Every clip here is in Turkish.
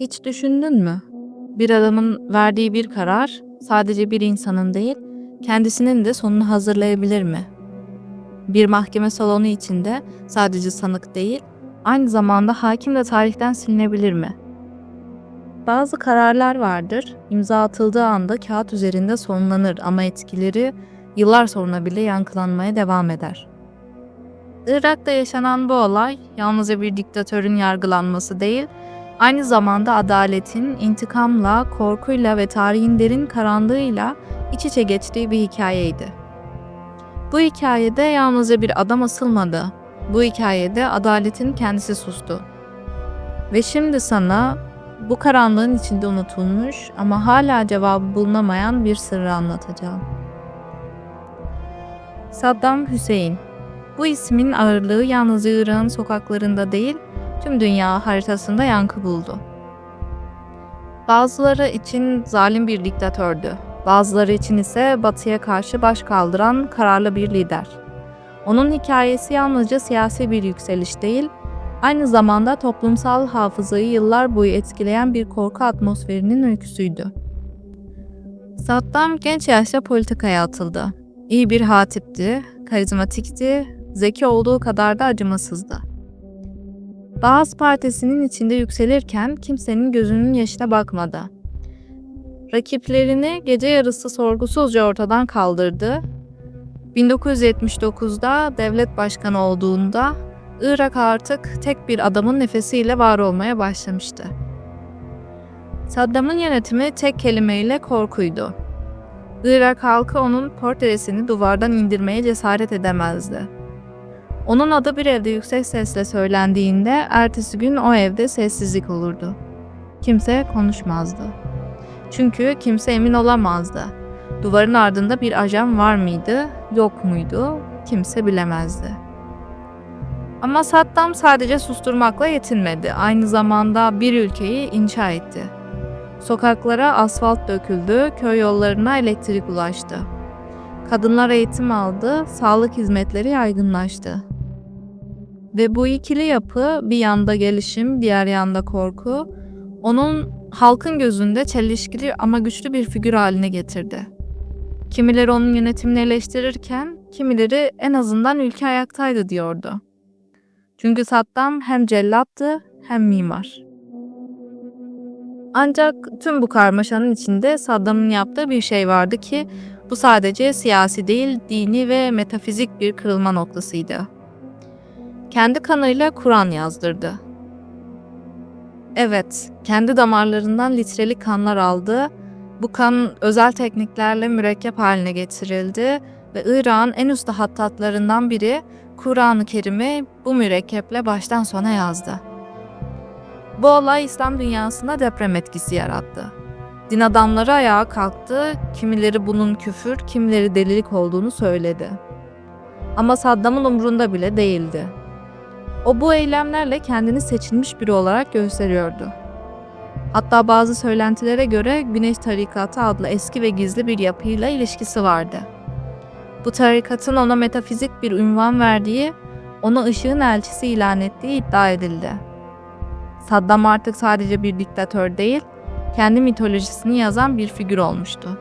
Hiç düşündün mü? Bir adamın verdiği bir karar sadece bir insanın değil, kendisinin de sonunu hazırlayabilir mi? Bir mahkeme salonu içinde sadece sanık değil, aynı zamanda hakim de tarihten silinebilir mi? Bazı kararlar vardır, imza atıldığı anda kağıt üzerinde sonlanır ama etkileri yıllar sonra bile yankılanmaya devam eder. Irak'ta yaşanan bu olay yalnızca bir diktatörün yargılanması değil, aynı zamanda adaletin intikamla, korkuyla ve tarihin derin karanlığıyla iç içe geçtiği bir hikayeydi. Bu hikayede yalnızca bir adam asılmadı. Bu hikayede adaletin kendisi sustu. Ve şimdi sana bu karanlığın içinde unutulmuş ama hala cevabı bulunamayan bir sırrı anlatacağım. Saddam Hüseyin Bu ismin ağırlığı yalnızca Irak'ın sokaklarında değil, tüm dünya haritasında yankı buldu. Bazıları için zalim bir diktatördü. Bazıları için ise batıya karşı baş kaldıran kararlı bir lider. Onun hikayesi yalnızca siyasi bir yükseliş değil, aynı zamanda toplumsal hafızayı yıllar boyu etkileyen bir korku atmosferinin öyküsüydü. Saddam genç yaşta politikaya atıldı. İyi bir hatipti, karizmatikti, zeki olduğu kadar da acımasızdı. Bağız Partisi'nin içinde yükselirken kimsenin gözünün yaşına bakmadı. Rakiplerini gece yarısı sorgusuzca ortadan kaldırdı. 1979'da devlet başkanı olduğunda Irak artık tek bir adamın nefesiyle var olmaya başlamıştı. Saddam'ın yönetimi tek kelimeyle korkuydu. Irak halkı onun portresini duvardan indirmeye cesaret edemezdi. Onun adı bir evde yüksek sesle söylendiğinde ertesi gün o evde sessizlik olurdu. Kimse konuşmazdı. Çünkü kimse emin olamazdı. Duvarın ardında bir ajan var mıydı, yok muydu kimse bilemezdi. Ama Saddam sadece susturmakla yetinmedi. Aynı zamanda bir ülkeyi inşa etti. Sokaklara asfalt döküldü, köy yollarına elektrik ulaştı. Kadınlar eğitim aldı, sağlık hizmetleri yaygınlaştı. Ve bu ikili yapı bir yanda gelişim, diğer yanda korku, onun halkın gözünde çelişkili ama güçlü bir figür haline getirdi. Kimileri onun yönetimini eleştirirken, kimileri en azından ülke ayaktaydı diyordu. Çünkü Saddam hem cellattı hem mimar. Ancak tüm bu karmaşanın içinde Saddam'ın yaptığı bir şey vardı ki bu sadece siyasi değil, dini ve metafizik bir kırılma noktasıydı. Kendi kanıyla Kur'an yazdırdı. Evet, kendi damarlarından litrelik kanlar aldı. Bu kan özel tekniklerle mürekkep haline getirildi ve Irak'ın en usta hattatlarından biri Kur'an-ı Kerim'i bu mürekkeple baştan sona yazdı. Bu olay İslam dünyasında deprem etkisi yarattı. Din adamları ayağa kalktı, kimileri bunun küfür, kimileri delilik olduğunu söyledi. Ama Saddam'ın umrunda bile değildi. O bu eylemlerle kendini seçilmiş biri olarak gösteriyordu. Hatta bazı söylentilere göre Güneş Tarikatı adlı eski ve gizli bir yapıyla ilişkisi vardı. Bu tarikatın ona metafizik bir ünvan verdiği, onu ışığın elçisi ilan ettiği iddia edildi. Saddam artık sadece bir diktatör değil, kendi mitolojisini yazan bir figür olmuştu.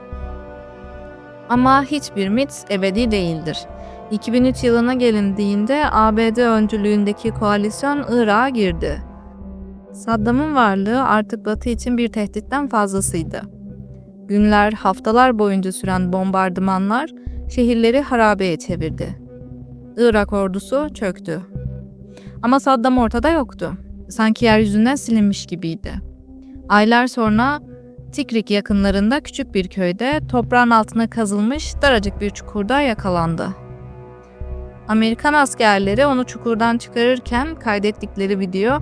Ama hiçbir mit ebedi değildir. 2003 yılına gelindiğinde ABD öncülüğündeki koalisyon Irak'a girdi. Saddam'ın varlığı artık Batı için bir tehditten fazlasıydı. Günler, haftalar boyunca süren bombardımanlar şehirleri harabeye çevirdi. Irak ordusu çöktü. Ama Saddam ortada yoktu. Sanki yeryüzünden silinmiş gibiydi. Aylar sonra Tikrik yakınlarında küçük bir köyde toprağın altına kazılmış daracık bir çukurda yakalandı. Amerikan askerleri onu çukurdan çıkarırken kaydettikleri video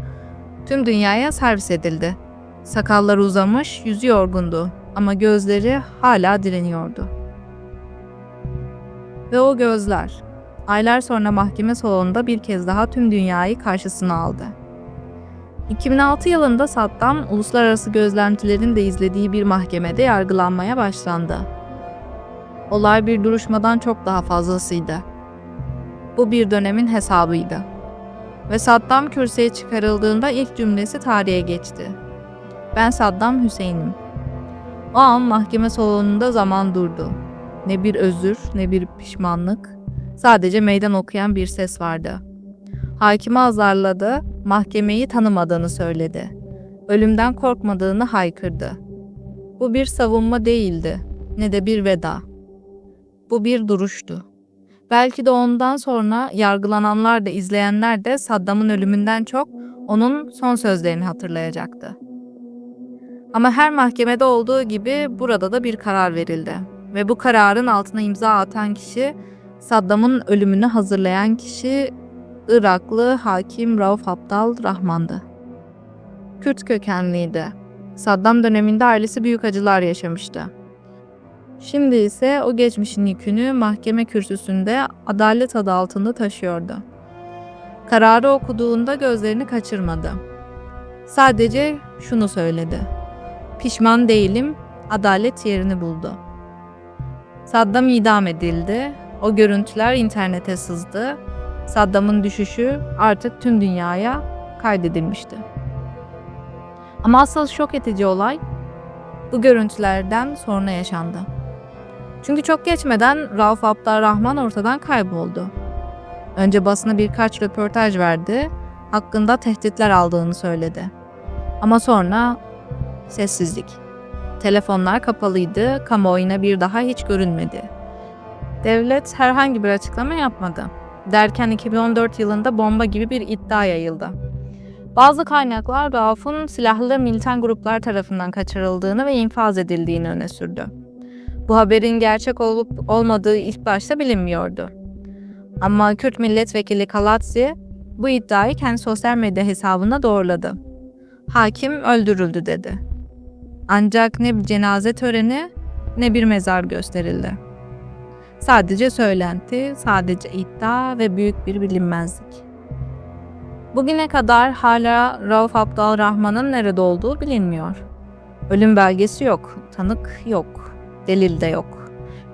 tüm dünyaya servis edildi. Sakalları uzamış, yüzü yorgundu ama gözleri hala direniyordu. Ve o gözler, aylar sonra mahkeme salonunda bir kez daha tüm dünyayı karşısına aldı. 2006 yılında Saddam, uluslararası gözlentilerin de izlediği bir mahkemede yargılanmaya başlandı. Olay bir duruşmadan çok daha fazlasıydı. Bu bir dönemin hesabıydı. Ve Saddam kürsüye çıkarıldığında ilk cümlesi tarihe geçti. Ben Saddam Hüseyin'im. O an mahkeme salonunda zaman durdu. Ne bir özür, ne bir pişmanlık. Sadece meydan okuyan bir ses vardı. Hakimi azarladı, mahkemeyi tanımadığını söyledi. Ölümden korkmadığını haykırdı. Bu bir savunma değildi, ne de bir veda. Bu bir duruştu. Belki de ondan sonra yargılananlar da izleyenler de Saddam'ın ölümünden çok onun son sözlerini hatırlayacaktı. Ama her mahkemede olduğu gibi burada da bir karar verildi. Ve bu kararın altına imza atan kişi, Saddam'ın ölümünü hazırlayan kişi Iraklı hakim Rauf Abdal Rahman'dı. Kürt kökenliydi. Saddam döneminde ailesi büyük acılar yaşamıştı. Şimdi ise o geçmişin yükünü mahkeme kürsüsünde adalet adı altında taşıyordu. Kararı okuduğunda gözlerini kaçırmadı. Sadece şunu söyledi. Pişman değilim, adalet yerini buldu. Saddam idam edildi. O görüntüler internete sızdı. Saddam'ın düşüşü artık tüm dünyaya kaydedilmişti. Ama asıl şok edici olay bu görüntülerden sonra yaşandı. Çünkü çok geçmeden Rauf Abdurrahman ortadan kayboldu. Önce basına birkaç röportaj verdi, hakkında tehditler aldığını söyledi. Ama sonra sessizlik. Telefonlar kapalıydı, kamuoyuna bir daha hiç görünmedi. Devlet herhangi bir açıklama yapmadı. Derken 2014 yılında bomba gibi bir iddia yayıldı. Bazı kaynaklar Rauf'un silahlı militan gruplar tarafından kaçırıldığını ve infaz edildiğini öne sürdü. Bu haberin gerçek olup olmadığı ilk başta bilinmiyordu. Ama Kürt milletvekili Kalatsi bu iddiayı kendi sosyal medya hesabında doğruladı. Hakim öldürüldü dedi. Ancak ne bir cenaze töreni ne bir mezar gösterildi. Sadece söylenti, sadece iddia ve büyük bir bilinmezlik. Bugüne kadar hala Rauf Abdal Rahman'ın nerede olduğu bilinmiyor. Ölüm belgesi yok, tanık yok, delil de yok.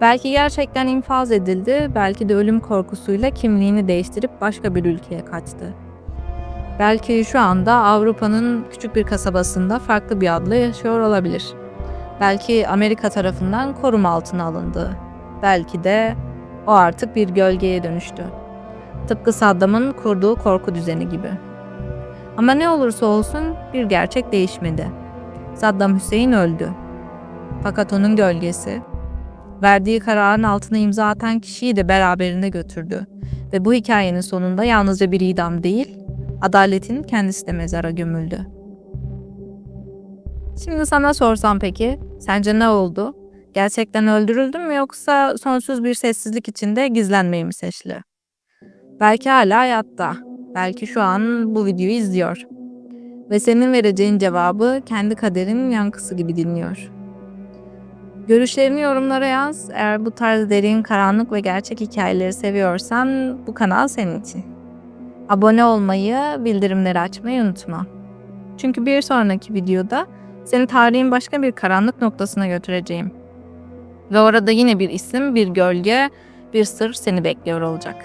Belki gerçekten infaz edildi, belki de ölüm korkusuyla kimliğini değiştirip başka bir ülkeye kaçtı. Belki şu anda Avrupa'nın küçük bir kasabasında farklı bir adla yaşıyor olabilir. Belki Amerika tarafından koruma altına alındı. Belki de o artık bir gölgeye dönüştü. Tıpkı Saddam'ın kurduğu korku düzeni gibi. Ama ne olursa olsun bir gerçek değişmedi. Saddam Hüseyin öldü. Fakat onun gölgesi, verdiği kararın altına imza atan kişiyi de beraberinde götürdü. Ve bu hikayenin sonunda yalnızca bir idam değil, adaletin kendisi de mezara gömüldü. Şimdi sana sorsam peki, sence ne oldu? Gerçekten öldürüldü mü yoksa sonsuz bir sessizlik içinde gizlenmeyi mi seçti? Belki hala hayatta. Belki şu an bu videoyu izliyor. Ve senin vereceğin cevabı kendi kaderinin yankısı gibi dinliyor. Görüşlerini yorumlara yaz. Eğer bu tarz derin, karanlık ve gerçek hikayeleri seviyorsan bu kanal senin için. Abone olmayı, bildirimleri açmayı unutma. Çünkü bir sonraki videoda seni tarihin başka bir karanlık noktasına götüreceğim. Ve orada yine bir isim, bir gölge, bir sır seni bekliyor olacak.